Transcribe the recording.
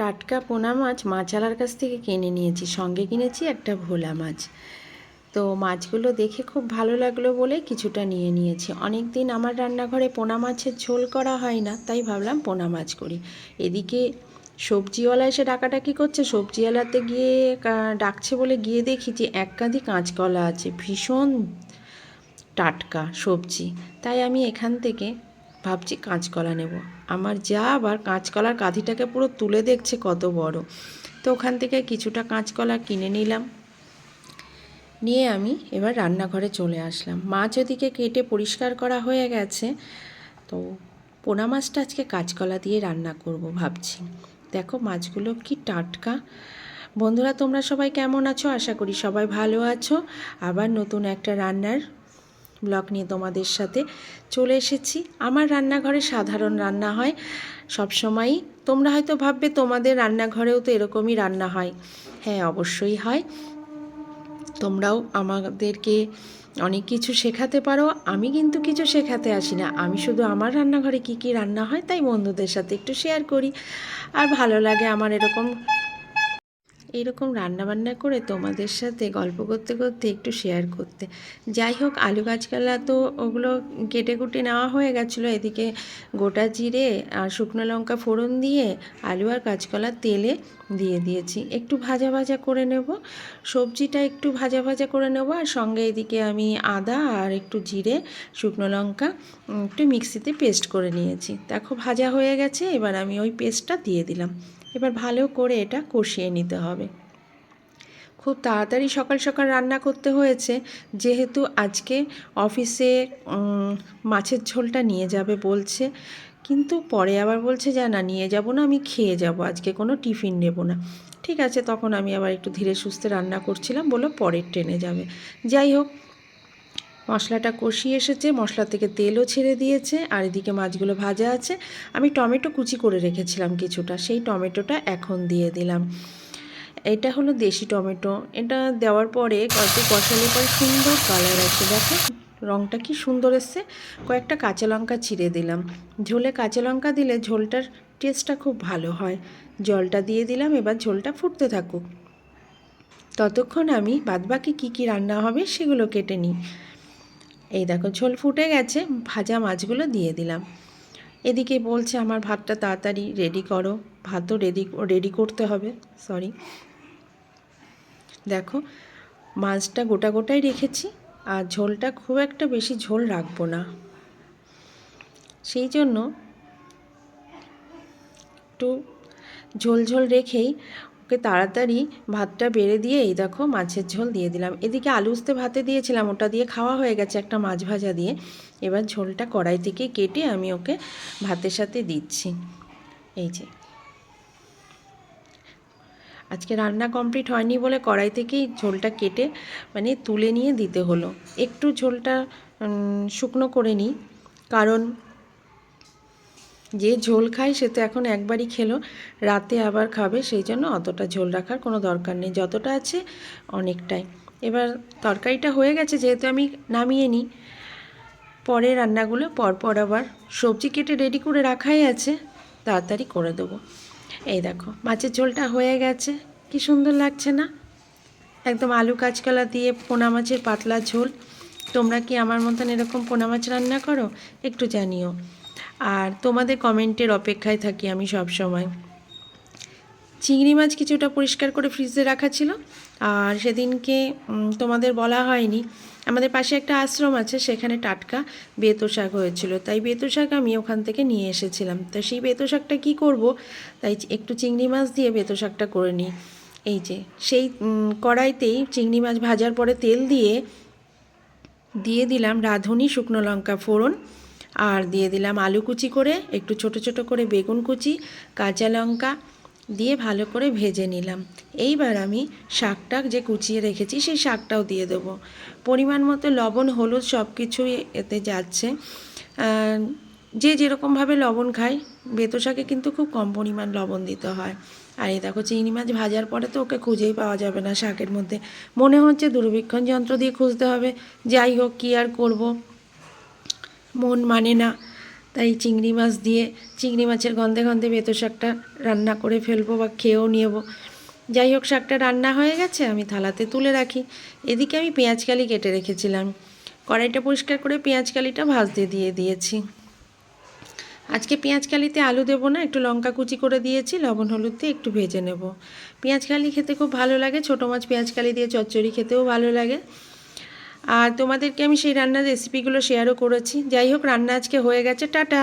টাটকা পোনা মাছ মাছালার কাছ থেকে কিনে নিয়েছি, সঙ্গে কিনেছি একটা ভোলা মাছ। তো মাছগুলো দেখে খুব ভালো লাগল বলে কিছুটা নিয়ে নিয়েছি। অনেক দিন আমার রান্নাঘরে পোনা মাছের ঝোল করা হয় না, তাই ভাবলাম পোনা মাছ করি। এদিকে সবজিওয়ালা এসে ডাকাডাকি করছে, সবজিওয়ালাতে গিয়ে ডাকছে বলে গিয়ে দেখি যে এক কাঁধি কাঁচকলা আছে, ভীষণ টাটকা সবজি। তাই আমি এখান থেকে ভাবছি কাঁচকলা নেব। আমার যা আবার কাঁচকলার কাঁধিটাকে পুরো তুলে দেখছে কত বড়। তো ওখান থেকে কিছুটা কাঁচকলা কিনে নিলাম। নিয়ে আমি এবার রান্নাঘরে চলে আসলাম। মাছ ওদিকে কেটে পরিষ্কার করা হয়ে গেছে, তো পোনা মাছটা আজকে কাঁচকলা দিয়ে রান্না করব ভাবছি। দেখো মাছগুলো কি টাটকা। বন্ধুরা, তোমরা সবাই কেমন আছো? আশা করি সবাই ভালো আছো। আবার নতুন একটা রান্নার ব্লগ নিয়ে তোমাদের সাথে চলে এসেছি। আমার রান্নাঘরে সাধারণ রান্না হয় সব সময়ই তোমরা হয়তো ভাববে, তোমাদের রান্নাঘরেও তো এরকমই রান্না হয়। হ্যাঁ অবশ্যই হয়। তোমরাও আমাদেরকে অনেক কিছু শেখাতে পারো। আমি কিন্তু কিছু শেখাতে আসি না। আমি শুধু আমার রান্নাঘরে কি কি রান্না হয়, তাই বন্ধুদের সাথে একটু শেয়ার করি। আর ভালো লাগে আমার এরকম এরকম রান্নাবান্না করে তোমাদের সাথে গল্প করতে করতে, একটু শেয়ার করতে। যাই হোক, আলু গাছকালা তো ওগুলো কেটে কুটে নেওয়া হয়ে গেছিল। এদিকে গোটা জিরে আর শুকনো লঙ্কা ফোড়ন দিয়ে আলু আর কাঁচকলা তেলে দিয়ে দিয়েছি। একটু ভাজা ভাজা করে নেব। সবজিটা একটু ভাজা ভাজা করে নেব আর সঙ্গে এদিকে আমি আদা আর একটু জিরে, শুকনো লঙ্কা, একটু মিক্সিতে পেস্ট করে নিয়েছি। দেখো, ভাজা হয়ে গেছে। এবার আমি ওই পেস্টটা দিয়ে দিলাম। এবার ভালো করে এটা কষিয়ে নিতে হবে। খুব তাড়াতাড়ি সকাল সকাল রান্না করতে হয়েছে। যেহেতু আজকে অফিসে মাছের ঝোলটা নিয়ে যাবে বলছে। কিন্তু পরে আবার বলছে যে, না, নিয়ে যাব না, আমি খেয়ে যাব। আজকে কোনো টিফিন নেব না। ঠিক আছে, তখন আমি আবার একটু ধীরে সুস্থে রান্না করছিলাম বলে পরের ট্রেনে যাবে। যাই হোক মশলাটা কষিয়ে এসেছে, মশলা থেকে তেলও ছেড়ে দিয়েছে, আর এদিকে মাছগুলো ভাজা আছে। আমি টমেটো কুচি করে রেখেছিলাম কিছুটা, সেই টমেটোটা এখন দিয়ে দিলাম। এটা হলো দেশি টমেটো। এটা দেওয়ার পরে একটু কষালে পরে সুন্দর কালার আসে। দেখো রঙটা কি সুন্দর এসছে। কয়েকটা কাঁচা লঙ্কা ছিঁড়ে দিলাম। ঝোলে কাঁচা লঙ্কা দিলে ঝোলটার টেস্টটা খুব ভালো হয়। জলটা দিয়ে দিলাম, এবার ঝোলটা ফুটতে থাকুক। ততক্ষণ আমি বাদবাকি কী কী রান্না হবে সেগুলো কেটে নিই। এই দেখো, ঝোল ফুটে গেছে, ভাজা মাছগুলো দিয়ে দিলাম। এদিকে বলছে, আমার ভাতটা তাড়াতাড়ি রেডি করো। ভাতও রেডি রেডি করতে হবে সরি দেখো, মাছটা গোটা গোটাই রেখেছি, আর ঝোলটা খুব একটা বেশি ঝোল রাখব না। সেই জন্য একটু ঝোল ঝোল রেখেই ওকে তাড়াতাড়ি ভাতটা বেড়ে দিয়ে, এই দেখো মাছের ঝোল দিয়ে দিলাম। এদিকে আলু উস্তে ভাতে দিয়েছিলাম, ওটা দিয়ে খাওয়া হয়ে গেছে একটা মাছ ভাজা দিয়ে। এবার ঝোলটা কড়াই থেকে কেটে আমি ওকে ভাতের সাথে দিচ্ছি। এই যে। আজকে রান্না কমপ্লিট হয়নি বলে কড়াই থেকেই ঝোলটা কেটে মানে তুলে নিয়ে দিতে হলো। একটু ঝোলটা শুকনো করে নিই, কারণ যে ঝোল খায় সে তো এখন একবারই খেলো, রাতে আবার খাবে, সেই জন্য অতটা ঝোল রাখার কোনো দরকার নেই, যতটা আছে অনেকটাই। এবার তরকারিটা হয়ে গেছে, যেহেতু আমি নামিয়ে নিই। পরে রান্নাগুলো, পরপর আবার সবজি কেটে রেডি করে রাখাই আছে, তাড়াতাড়ি করে দেবো। এই দেখো, মাছের ঝোলটা হয়ে গেছে, কি সুন্দর লাগছে না? একদম আলু কাঁচকলা দিয়ে পোনা মাছের পাতলা ঝোল। তোমরা কি আমার মতন এরকম পোনা মাছ রান্না করো? একটু জানিও। আর তোমাদের কমেন্টের অপেক্ষায় থাকি আমি সব সময়। চিংড়ি মাছ কিছুটা পরিষ্কার করে ফ্রিজে রাখা ছিল। আর সেদিনকে তোমাদের বলা হয়নি। আমাদের পাশে একটা আশ্রম আছে, সেখানে টাটকা বেতো শাক হয়েছিল। তাই বেতো শাক আমি ওখান থেকে নিয়ে এসেছিলাম। তো সেই বেতো শাকটা কী করব? তাই একটু চিংড়ি মাছ দিয়ে বেতো শাকটা করে নিই। এই যে, সেই কড়াইতেই চিংড়ি মাছ ভাজার পরে তেল দিয়ে দিয়ে দিলাম রাঁধুনি শুকনো লঙ্কা ফোড়ন, আর দিয়ে দিলাম আলু কুচি করে, একটু ছোট ছোট করে বেগুন কুচি, কাঁচা লঙ্কা দিয়ে ভালো করে ভেজে নিলাম। এইবার আমি শাকটা যে কুচিয়ে রেখেছি, সেই শাকটাও দিয়ে দেবো। পরিমাণ মতো লবণ, হলুদ সব কিছুই এতে যাচ্ছে। যে যেরকমভাবে লবণ খায় বেতো শাকে কিন্তু খুব কম পরিমাণ লবণ দিতে হয়। আর এই দেখো চিংড়ি মাছ ভাজার পরে তো ওকে খুঁজেই পাওয়া যাবে না শাকের মধ্যে। মনে হচ্ছে দূরবীক্ষণ যন্ত্র দিয়ে খুঁজতে হবে। যাই হোক, কী আর করব? মন মানে না। তাই চিংড়ি মাছ দিয়ে, চিংড়ি মাছের গন্ধে গন্ধে বেতো শাকটা রান্না করে ফেলব বা খেয়েও নেব যাই হোক, শাকটা রান্না হয়ে গেছে, আমি থালাতে তুলে রাখি। এদিকে আমি পেঁয়াজকালি কেটে রেখেছিলাম। কড়াইটা পরিষ্কার করে পেঁয়াজকালিটা ভাজতে দিয়ে দিয়েছি। আজকে পেঁয়াজ কালিতে আলু দেবো না, একটু লঙ্কা কুচি করে দিয়েছি, লবণ হলুদ দিয়ে একটু ভেজে নেব। পেঁয়াজ কালি খেতে খুব ভালো লাগে, ছোটো মাছ পেঁয়াজ কালি দিয়ে চচ্চড়ি খেতেও ভালো লাগে। আর তোমাদেরকে আমি সেই রান্নার রেসিপিগুলো শেয়ারও করেছি। যাই হোক, রান্না আজকে হয়ে গেছে, টাটা!